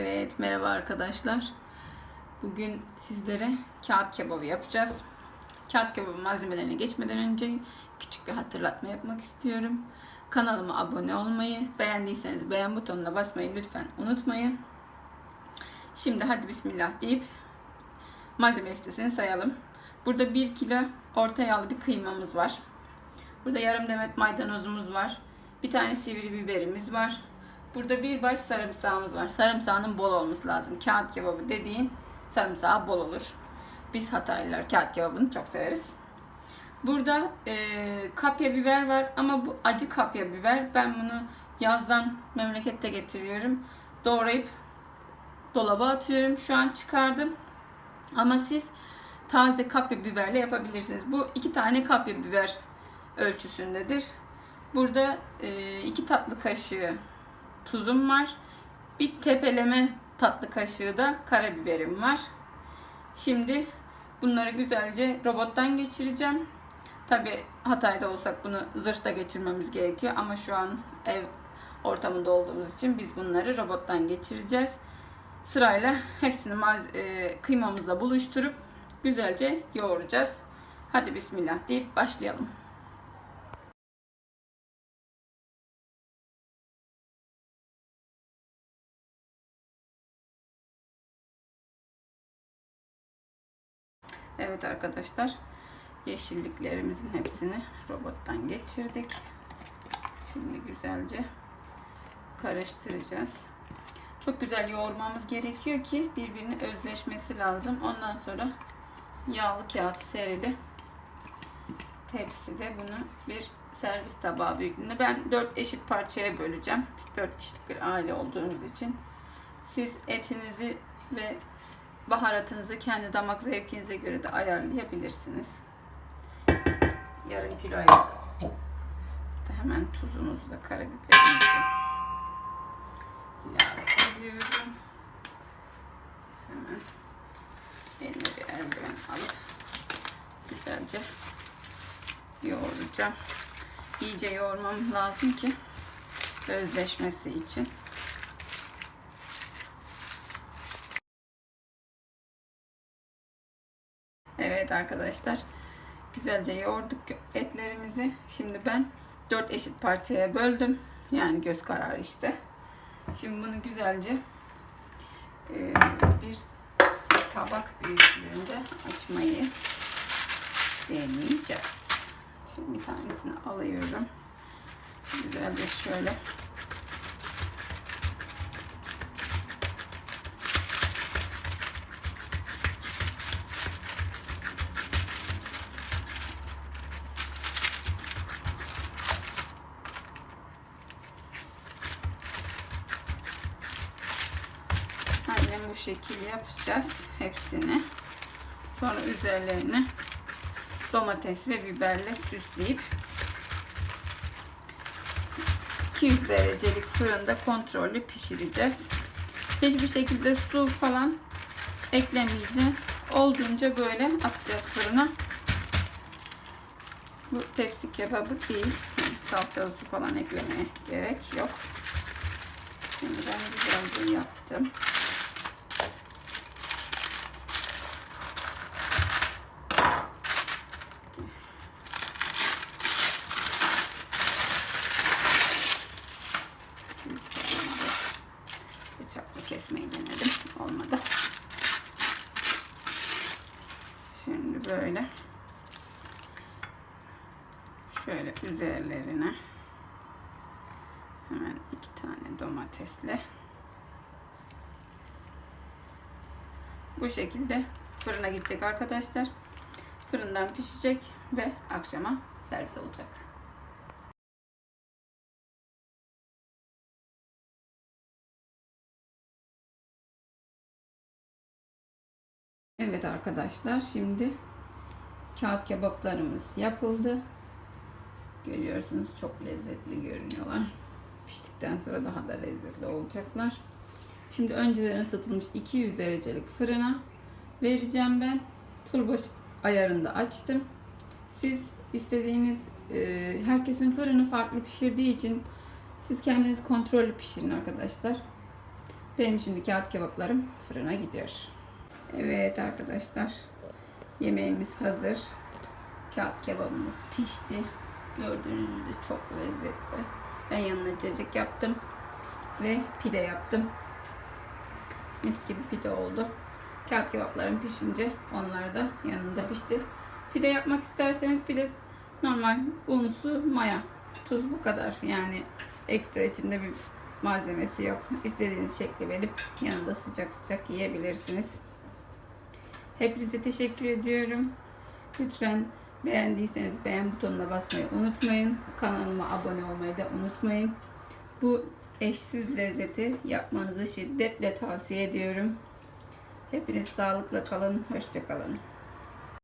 Evet, merhaba arkadaşlar. Bugün sizlere kağıt kebabı yapacağız. Kağıt kebabı malzemelerine geçmeden önce küçük bir hatırlatma yapmak istiyorum. Kanalıma abone olmayı, beğendiyseniz beğen butonuna basmayı lütfen unutmayın. Şimdi hadi bismillah deyip malzeme listesini sayalım. Burada 1 kilo orta yağlı bir kıymamız var. Burada yarım demet maydanozumuz var. Bir tane sivri biberimiz var. Burada bir baş sarımsağımız var. Sarımsağının bol olması lazım. Kağıt kebabı dediğin sarımsağı bol olur. Biz Hataylılar kağıt kebabını çok severiz. Burada e, kapya biber var ama bu acı kapya biber. Ben bunu yazdan memlekette getiriyorum. Doğrayıp dolaba atıyorum. Şu an çıkardım. Ama siz taze kapya biberle yapabilirsiniz. Bu iki tane kapya biber ölçüsündedir. Burada e, iki tatlı kaşığı tuzum var. Bir tepeleme tatlı kaşığı da karabiberim var. Şimdi bunları güzelce robottan geçireceğim. Tabi Hatay'da olsak bunu zırhta geçirmemiz gerekiyor ama şu an ev ortamında olduğumuz için biz bunları robottan geçireceğiz. Sırayla hepsini e, kıymamızla buluşturup güzelce yoğuracağız. Hadi bismillah deyip başlayalım. Evet arkadaşlar yeşilliklerimizin hepsini robottan geçirdik. Şimdi güzelce karıştıracağız. Çok güzel yoğurmamız gerekiyor ki birbirine özleşmesi lazım. Ondan sonra yağlı kağıt serili tepside bunu bir servis tabağı büyüklüğünde ben 4 eşit parçaya böleceğim. Biz 4 kişilik bir aile olduğumuz için siz etinizi ve baharatınızı kendi damak zevkinize göre de ayarlayabilirsiniz. Yarım kiloya da hemen tuzumuzla karabiberimizi ilave ediyorum. Hemen elime bir eldiven alıp güzelce yoğuracağım. İyice yoğurmam lazım ki özleşmesi için. Evet arkadaşlar. Güzelce yoğurduk etlerimizi. Şimdi ben 4 eşit parçaya böldüm. Yani göz kararı işte. Şimdi bunu güzelce e, bir tabak büyüklüğünde açmayı deneyeceğiz. Şimdi bir tanesini alıyorum. Güzelce şöyle Aynen bu şekilde yapacağız hepsini. Sonra üzerlerini domates ve biberle süsleyip 200 derecelik fırında kontrollü pişireceğiz. Hiçbir şekilde su falan eklemeyeceğiz. Olduğunca böyle atacağız fırına. Bu tepsi kebabı değil. Salçalı su falan eklemeye gerek yok. Şimdi ben güzelce yaptım. Böyle şöyle üzerlerine hemen iki tane domatesle bu şekilde fırına gidecek arkadaşlar. Fırından pişecek ve akşama servis olacak. Evet arkadaşlar şimdi kağıt kebaplarımız yapıldı. Görüyorsunuz çok lezzetli görünüyorlar. Piştikten sonra daha da lezzetli olacaklar. Şimdi önceden ısıtılmış 200 derecelik fırına vereceğim ben. Turbo ayarında açtım. Siz istediğiniz e, herkesin fırını farklı pişirdiği için siz kendiniz kontrollü pişirin arkadaşlar. Benim şimdi kağıt kebaplarım fırına gidiyor. Evet arkadaşlar. Yemeğimiz hazır. Kağıt kebabımız pişti. Gördüğünüz üzere çok lezzetli. Ben yanına cacık yaptım. Ve pide yaptım. Mis gibi pide oldu. Kağıt kebaplarım pişince onlar da yanında pişti. Pide yapmak isterseniz pide normal un, su, maya, tuz bu kadar. Yani ekstra içinde bir malzemesi yok. İstediğiniz şekli verip yanında sıcak sıcak yiyebilirsiniz. Hepinize teşekkür ediyorum. Lütfen beğendiyseniz beğen butonuna basmayı unutmayın. Kanalıma abone olmayı da unutmayın. Bu eşsiz lezzeti yapmanızı şiddetle tavsiye ediyorum. Hepiniz sağlıkla kalın, hoşça kalın.